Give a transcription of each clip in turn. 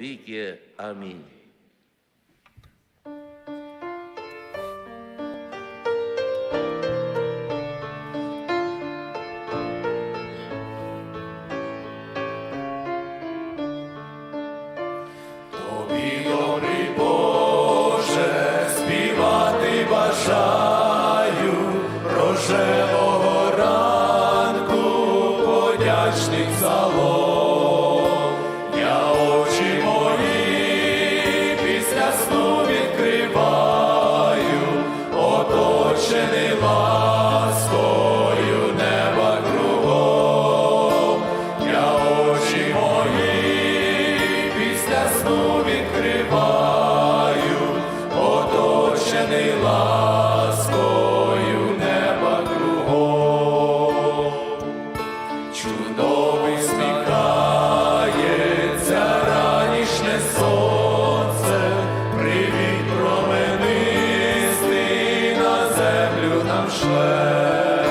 віки. Амінь. Боже, співати бажаю рожевого Чудовий сміхається сонце, привіт променистий на землю нам шле,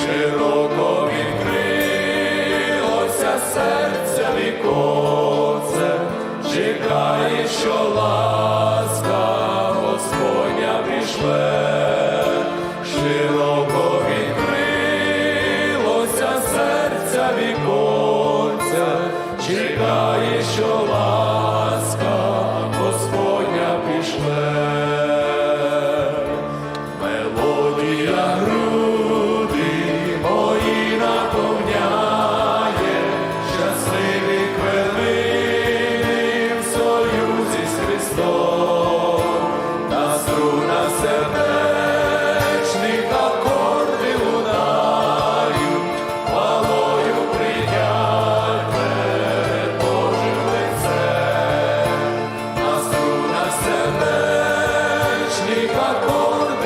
широко відкрилося віконце, чекає, що ласка Помощник, помощник,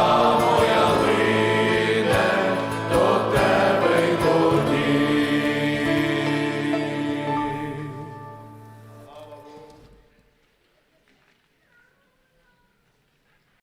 слава.